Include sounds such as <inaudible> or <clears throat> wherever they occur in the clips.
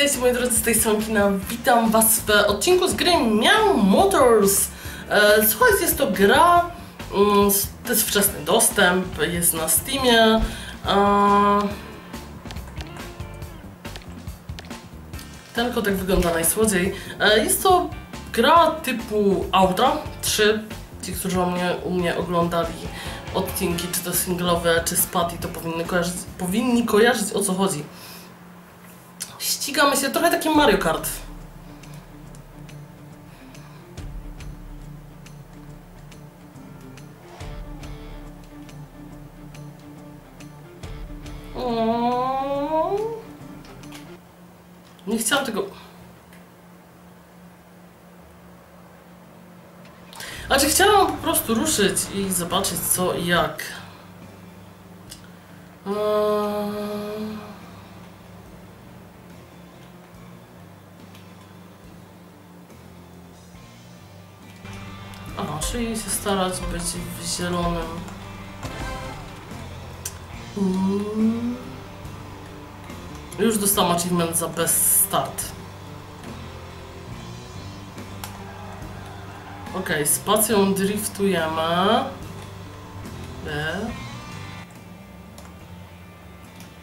witajcie moi drodzy z tej strony Kina. Witam was w odcinku z gry Meow Motors. E, Słuchajcie, jest to gra, mm, to jest wczesny dostęp, jest na Steamie. E, Ten kotek wygląda najsłodziej. E, Jest to gra typu Auta 3. Ci, którzy u mnie, u mnie oglądali odcinki, czy to singlowe, czy z to powinny kojarzyć, powinni kojarzyć o co chodzi. Ścigamy się trochę taki Mario Kart. Nie chciałam tego. Znaczy chciałam po prostu ruszyć i zobaczyć co i jak. Eee... A, czyli się starać być w zielonym. Mm. Już dostałam achievement za bez start. Ok, spacją driftujemy. B.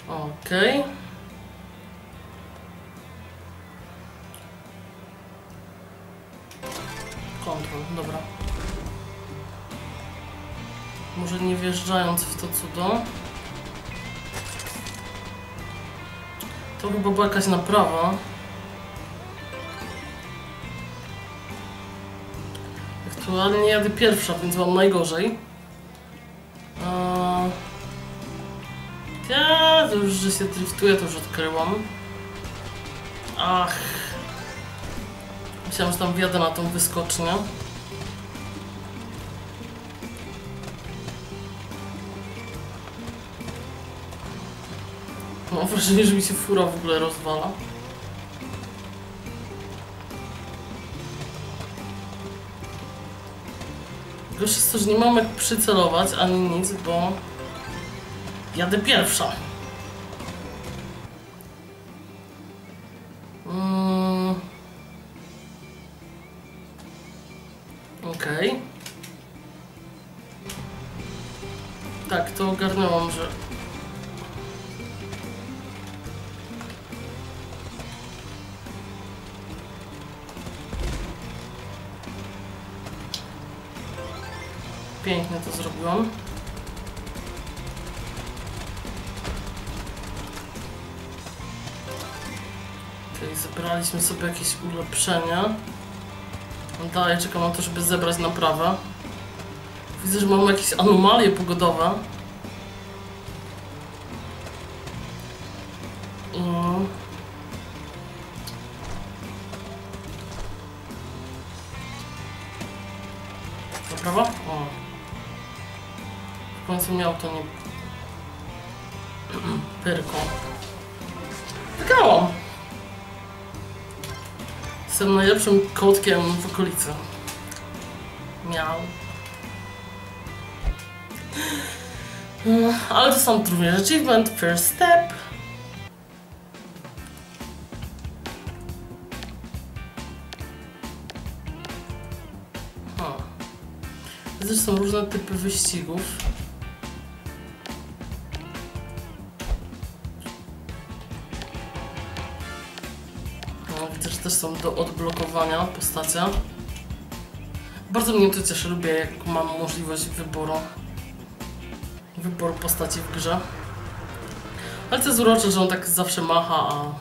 Ok. Kontrol, dobra. Może nie wjeżdżając w to cudo. To chyba była jakaś naprawa. Aktualnie jadę pierwsza, więc mam najgorzej. Eee... Ja, to już, że się driftuje, to już odkryłam. Ach. Myślałam, że tam wjadę na tą wyskocznię. Mam wrażenie, że mi się fura w ogóle rozwala. Gorsze jest to, że nie mam jak przycelować ani nic, bo jadę pierwsza. Mm. Okej. Tak, to ogarnęłam, że Pięknie to zrobiłam. Tutaj zebraliśmy sobie jakieś ulepszenia. Dalej czekam na to, żeby zebrać naprawę. Widzę, że mamy jakieś anomalie pogodowe. Naprawa? O. W końcu miał to nie... <clears throat> Pyrko. Wygrałam! Jestem najlepszym kotkiem w okolicy. Miał. Ale to są również achievement, first step. Zresztą są różne typy wyścigów. Też są do odblokowania postacie. Bardzo mnie to cieszy, lubię jak mam możliwość wyboru wyboru postaci w grze. Ale to jest urocze, że on tak zawsze macha, a...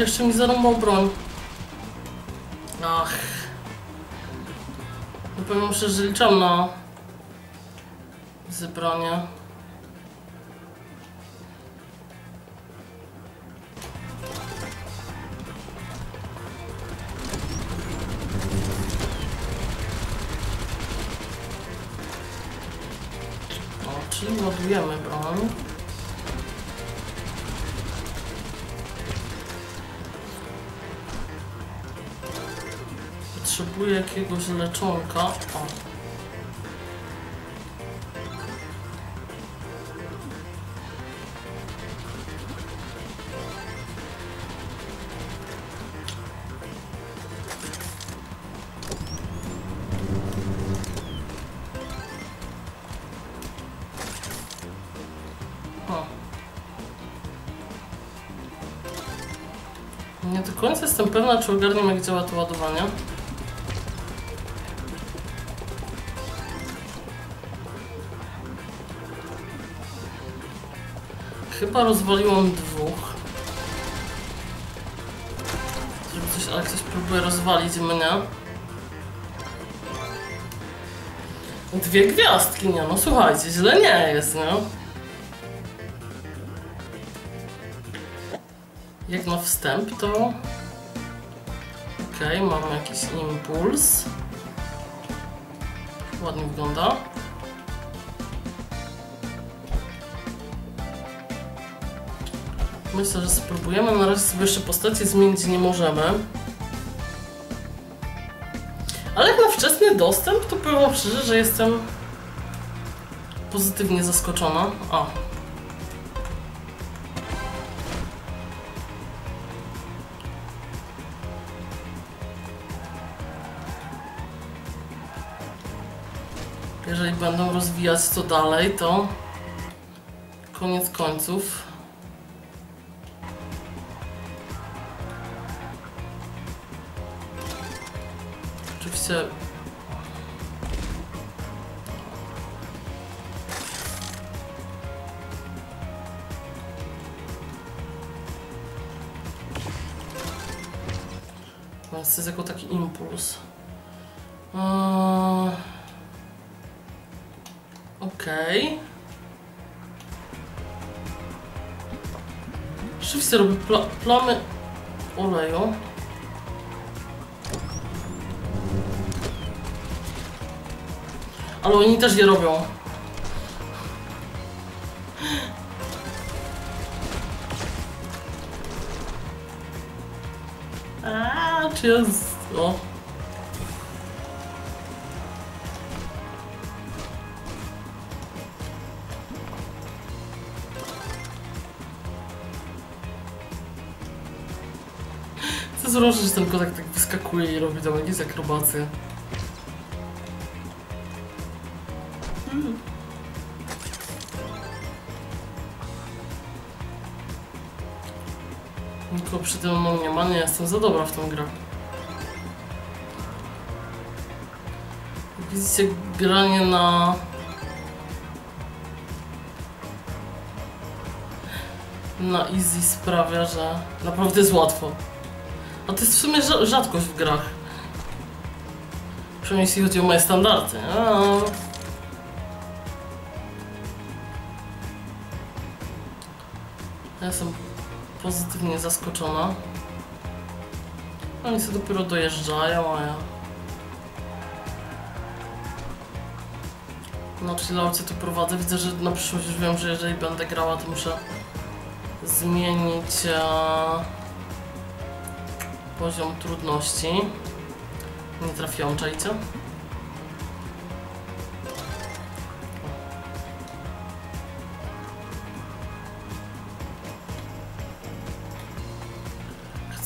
Jeszcze mi zarąbał broń. Ach. No powiem szczerze, że liczę na zebranie. czyli ładujemy broń. Potrzebuję jakiegoś leczonka. O. Nie do końca jestem pewna, czy ogarniam jak działa to ładowanie. Chyba rozwaliłam dwóch. Żeby coś, ale ktoś próbuje rozwalić mnie. Dwie gwiazdki, nie no słuchajcie, źle nie jest, nie? Jak na wstęp to... Okej, mamy jakiś impuls. Ładnie wygląda. Myślę, że spróbujemy. Na razie sobie jeszcze postacie zmienić nie możemy. Ale jak na wczesny dostęp, to powiem wam szczerze, że jestem pozytywnie zaskoczona. O, Jeżeli będą rozwijać to dalej, to koniec końców. To jest jako taki impuls. Eee... Okej. Rzeczywiście robię pla plamy oleju. Ale oni też je robią. A, jest... O. Jest różne, że ten kotek tak wyskakuje i robi tam jakieś akrobacje. Nikogo przy tym mną nie ma, nie jestem za dobra w tą grę. Jak Widzicie, granie na... Na easy sprawia, że naprawdę jest łatwo. A to jest w sumie rza- rzadkość w grach. Przynajmniej jeśli chodzi o moje standardy. A... Ja jestem pozytywnie zaskoczona. Oni sobie dopiero dojeżdżają, a ja... Na chillaucie to prowadzę. Widzę, że na przyszłość już wiem, że jeżeli będę grała, to muszę zmienić e, poziom trudności. Nie trafiłam, czajcie?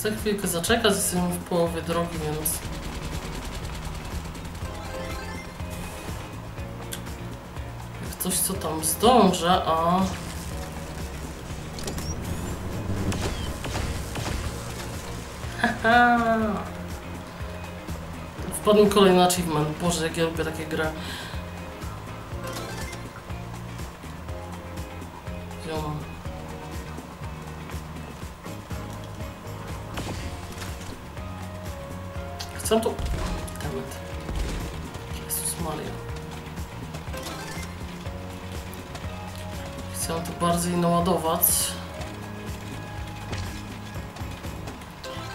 Chcę chwilkę zaczekać, jestem w połowie drogi, więc... Jak coś co tam zdążę, a... Haha! Wpadł kolejny achievement. Boże, jak ja lubię takie gry. Ziom. Chcę to... Dammit. Jezus Maria. Chcę to bardziej naładować.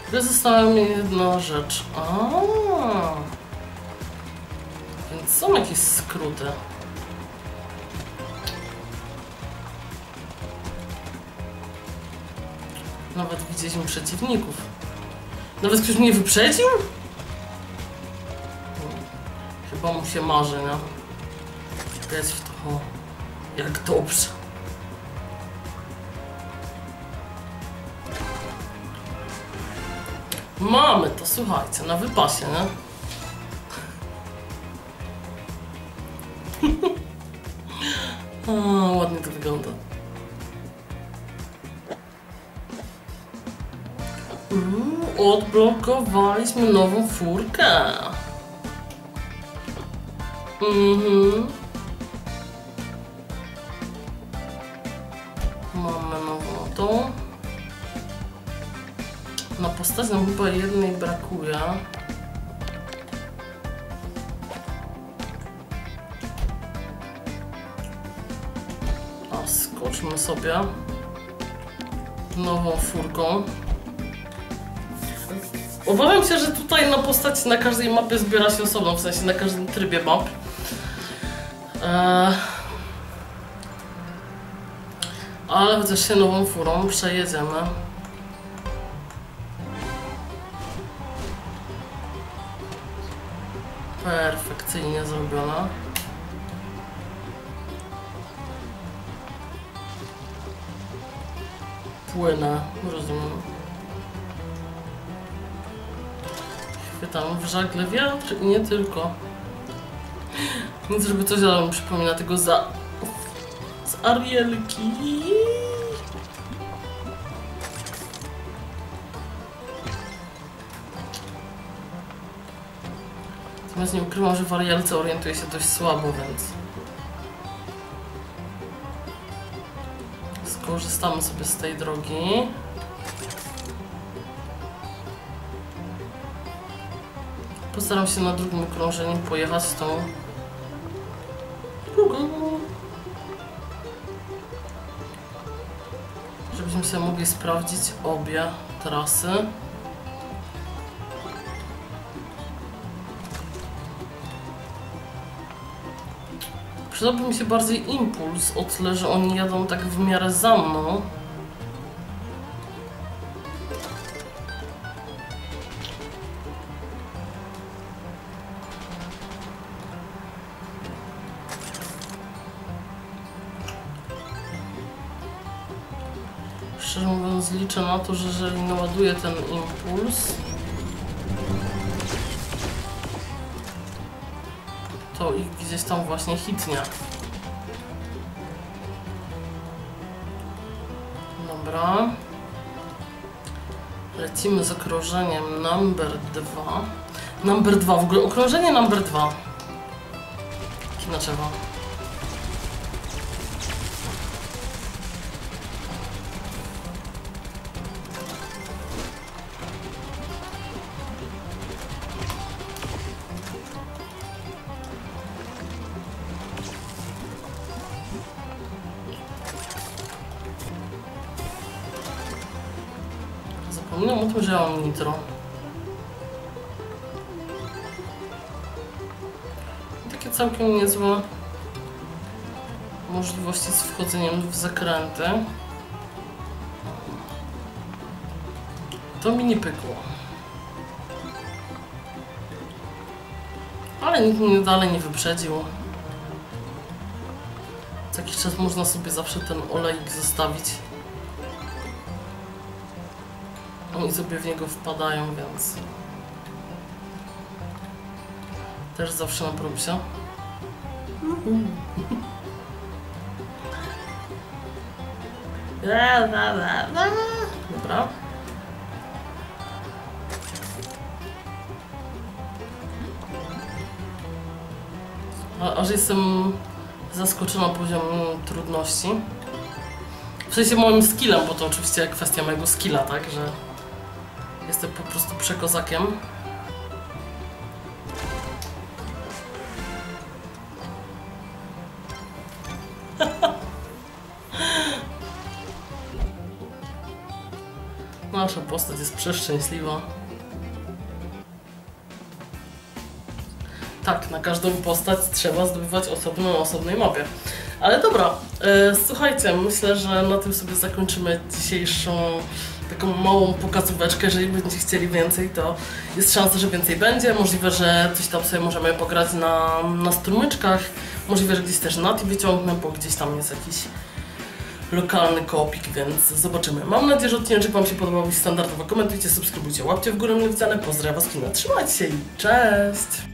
Gdy została mi jedna rzecz. A. Więc są jakieś skróty. Nawet widzieliśmy przeciwników. Nawet ktoś mnie wyprzedził? Chyba mu się marzy, nie? Grać w to. O, jak dobrze. Mamy to, słuchajcie, na wypasie, nie? <laughs> A, ładnie to wygląda. Uuu, odblokowaliśmy nową furkę. Mhm. Mamy nową tą. Na postać nam chyba jednej brakuje. A skoczmy sobie nową furką. Obawiam się, że tutaj na postać na każdej mapie zbiera się osobno, w sensie na każdym trybie map. Eee... Ale chociaż się nową furą przejedziemy. Perfekcyjnie zrobiona. Płynę, rozumiem. Chwytam w żagle wiatr i nie tylko. Nic, żeby coś mi przypomina tego za... z Arielki. Natomiast nie ukrywam, że w Arielce orientuję się dość słabo, więc... Skorzystamy sobie z tej drogi. Postaram się na drugim okrążeniu pojechać tą sobie mogli sprawdzić obie trasy. Przydałby mi się bardziej impuls o tyle, że oni jadą tak w miarę za mną. Że jeżeli naładuję ten impuls, to ich gdzieś tam właśnie hitnie. Dobra. Lecimy z okrążeniem number 2. Number 2, w ogóle okrążenie number 2. Dlaczego? Zapomniałem o tym, że mam nitro. Takie całkiem niezłe możliwości z wchodzeniem w zakręty. To mi nie pykło. Ale nikt mnie dalej nie wyprzedził. Co jakiś czas można sobie zawsze ten olejek zostawić. Oni sobie w niego wpadają, więc... Też zawsze na propsie. Dobra. Aż jestem zaskoczona poziomem trudności. W sensie moim skillem, bo to oczywiście kwestia mojego skilla, tak, że jestem po prostu przekozakiem. <laughs> Nasza postać jest przeszczęśliwa. Tak, na każdą postać trzeba zdobywać osobno na osobnej mapie. Ale dobra, e, słuchajcie, myślę, że na tym sobie zakończymy dzisiejszą taką małą pokazóweczkę. Jeżeli będziecie chcieli więcej, to jest szansa, że więcej będzie. Możliwe, że coś tam sobie możemy pograć na, na strumyczkach. Możliwe, że gdzieś też Nati wyciągnę, bo gdzieś tam jest jakiś lokalny kopik, więc zobaczymy. Mam nadzieję, że odcinek Wam się podobał i standardowo komentujcie, subskrybujcie, łapcie w górę widziane. Pozdrawiam Was, kina. Trzymajcie się i cześć!